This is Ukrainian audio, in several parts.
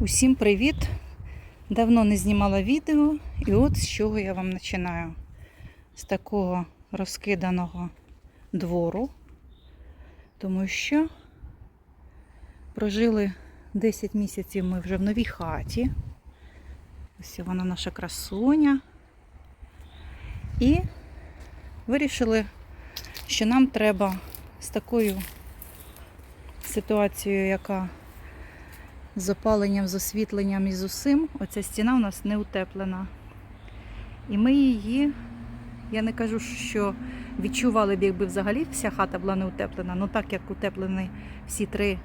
Усім привіт! Давно не знімала відео, і от з чого я вам починаю. З такого розкиданого двору, тому що прожили 10 місяців ми вже в новій хаті. Ось вона наша красуня. І вирішили, що нам треба з такою ситуацією, яка з опаленням, з освітленням і з усім, оця стіна у нас не утеплена. І ми її, я не кажу, що відчували б, якби взагалі вся хата була не утеплена, але так як утеплені всі три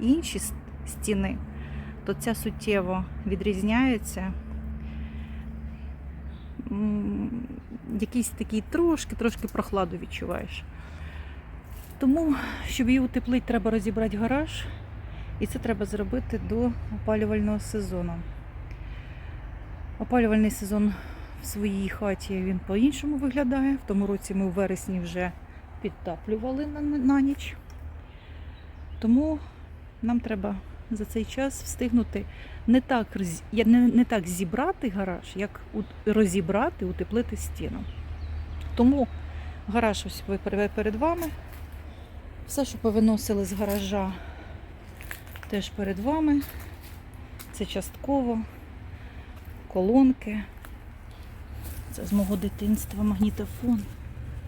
інші стіни, то ця суттєво відрізняється. Якийсь такий трошки, трошки прохладу відчуваєш. Тому, щоб її утеплити, треба розібрати гараж. І це треба зробити до опалювального сезону. Опалювальний сезон в своїй хаті він по-іншому виглядає. В тому році ми у вересні вже підтаплювали на, на ніч. Тому нам треба за цей час встигнути не так, не, не так зібрати гараж, як розібрати, утеплити стіну. Тому гараж ось перед вами. Все, що повиносили з гаража, теж перед вами. Це частково колонки. Це з мого дитинства магнітофон.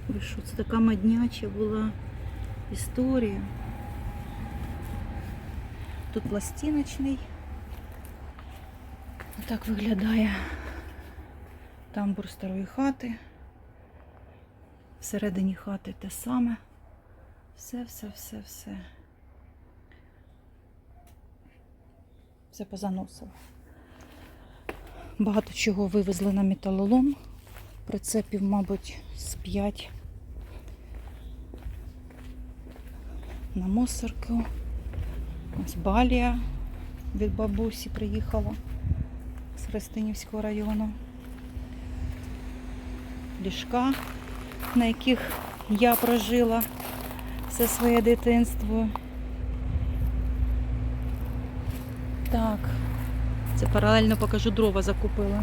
Ви що, це така мадняча була історія. Тут пластиночний. Так виглядає тамбур старої хати. Всередині хати те саме. Все, все, все, все. Все позаносило. Багато чого вивезли на металолом. Прицепів, мабуть, з 5 на мусорку. Ось балія від бабусі приїхала з Христинівського району. Ліжка, на яких я прожила все своє дитинство. Так, це паралельно покажу дрова закупила.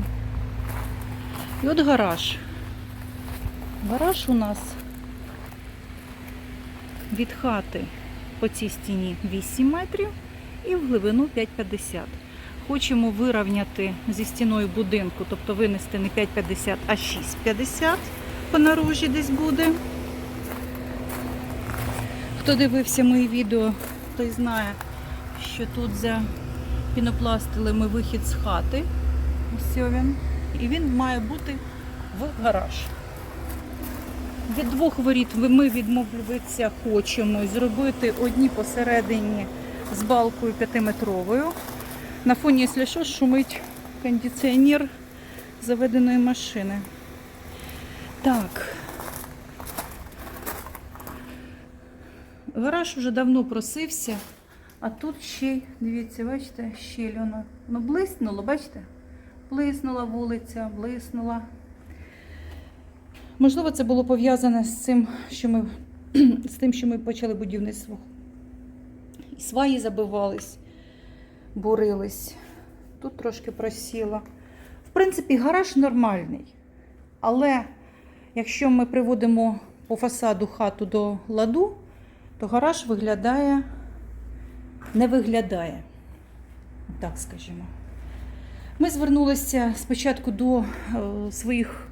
І от гараж. Гараж у нас від хати по цій стіні 8 метрів і в глибину 5,50. Хочемо вирівняти зі стіною будинку, тобто винести не 5,50, а 6,50 по наружі десь буде. Хто дивився мої відео, той знає, що тут за пінопластили ми вихід з хати. Ось він. І він має бути в гараж. Від двох воріт ми відмовитися хочемо зробити одні посередині з балкою п'ятиметровою. На фоні, якщо що, шумить кондиціонер заведеної машини. Так. Гараж вже давно просився, а тут ще, дивіться, бачите, щель воно. Ну, блиснуло, бачите? Блиснула вулиця, блиснула. Можливо, це було пов'язане з цим, що ми з тим, що ми почали будівництво. І сваї забивались, бурились. Тут трошки просіла. В принципі, гараж нормальний. Але якщо ми приводимо по фасаду хату до ладу, то гараж виглядає, не виглядає. Так скажімо. Ми звернулися спочатку до е, своїх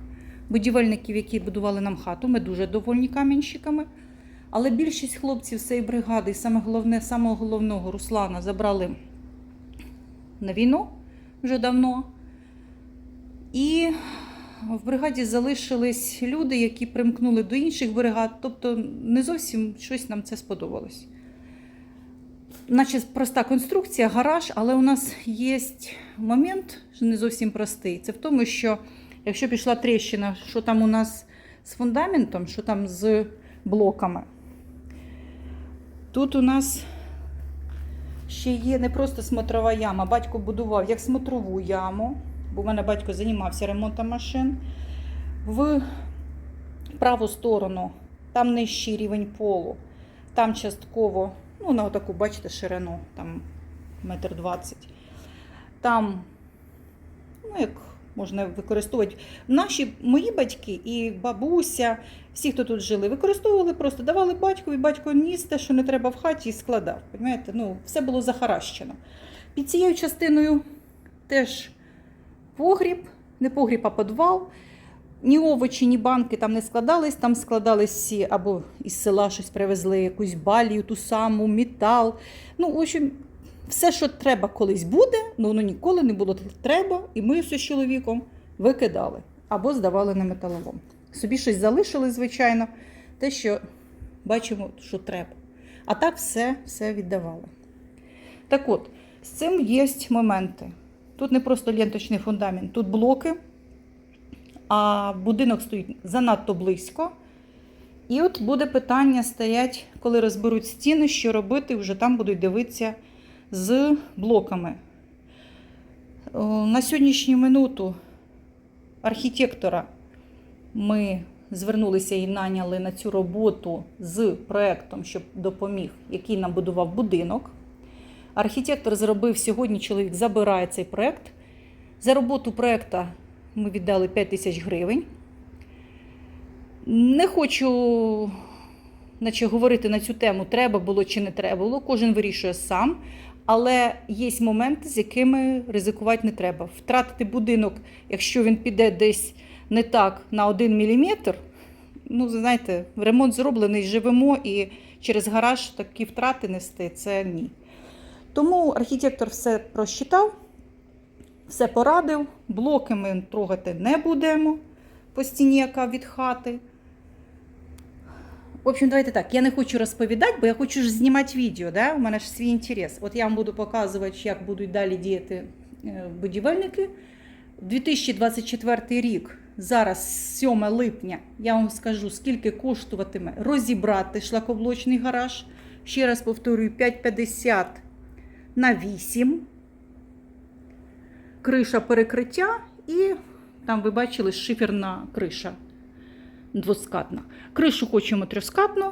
будівельників, які будували нам хату. Ми дуже довольні камінщиками. Але більшість хлопців з цієї бригади, і саме головне, самого головного Руслана, забрали на війну вже давно. І в бригаді залишились люди, які примкнули до інших бригад, тобто не зовсім щось нам це сподобалось. Наче проста конструкція, гараж, але у нас є момент що не зовсім простий. Це в тому, що якщо пішла тріщина, що там у нас з фундаментом, що там з блоками, тут у нас ще є не просто смотрова яма. Батько будував як смотрову яму, бо в мене батько займався ремонтом машин. В праву сторону, там нижчий рівень полу, там частково, ну, на таку, бачите, ширину, там метр двадцять. там, ну, як можна використовувати, наші мої батьки і бабуся, всі, хто тут жили, використовували просто, давали батькові, батько ніс те, що не треба в хаті, і складав. Понимаєте? Ну, все було захаращено. Під цією частиною теж погріб, не погріб, а підвал. Ні овочі, ні банки там не складались, там складались всі або із села щось привезли, якусь балію, ту саму, метал. Ну, в общем, все, що треба колись буде, ну воно ніколи не було треба, і ми все з чоловіком викидали або здавали на металолом. Собі щось залишили, звичайно, те, що бачимо, що треба. А так все, все віддавали. Так от, з цим є моменти. Тут не просто ленточний фундамент, тут блоки, а будинок стоїть занадто близько. І от буде питання стоять, коли розберуть стіни, що робити, вже там будуть дивитися з блоками. На сьогоднішню минуту архітектора ми звернулися і наняли на цю роботу з проектом, щоб допоміг, який нам будував будинок. Архітектор зробив сьогодні, чоловік забирає цей проект. За роботу проекту ми віддали 5 тисяч гривень. Не хочу наче, говорити на цю тему, треба було чи не треба було. Кожен вирішує сам. Але є моменти, з якими ризикувати не треба. Втратити будинок, якщо він піде десь не так на 1 міліметр, ну, знаєте, ремонт зроблений, живемо і через гараж такі втрати нести це ні. Тому архітектор все просчитав, все порадив, блоки ми трогати не будемо по стіні, яка від хати. В общем, давайте так. Я не хочу розповідати, бо я хочу ж знімати відео. Да? У мене ж свій інтерес. От я вам буду показувати, як будуть далі діяти е, будівельники. 2024 рік, зараз 7 липня, я вам скажу, скільки коштуватиме розібрати шлакоблочний гараж. Ще раз повторюю, 5,50 на 8. Криша перекриття і там ви бачили шиферна криша двоскатна. Кришу хочемо трьоскатну.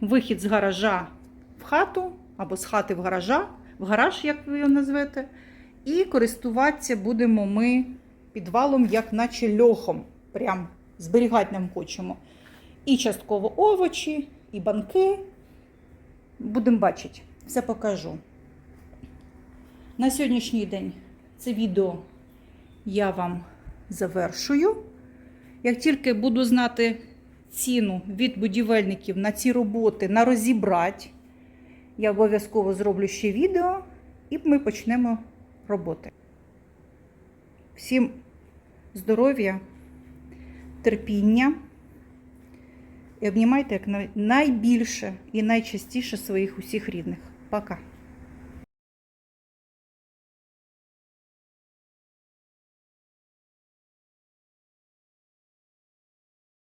Вихід з гаража в хату або з хати в гаража, в гараж, як ви його назвете. І користуватися будемо ми підвалом, як наче льохом. Прям зберігати нам хочемо. І частково овочі, і банки. Будемо бачити, все покажу. На сьогоднішній день це відео я вам завершую. Як тільки буду знати ціну від будівельників на ці роботи, на розібрати, я обов'язково зроблю ще відео і ми почнемо роботи. Всім здоров'я, терпіння і обнімайте як найбільше і найчастіше своїх усіх рідних. Пока!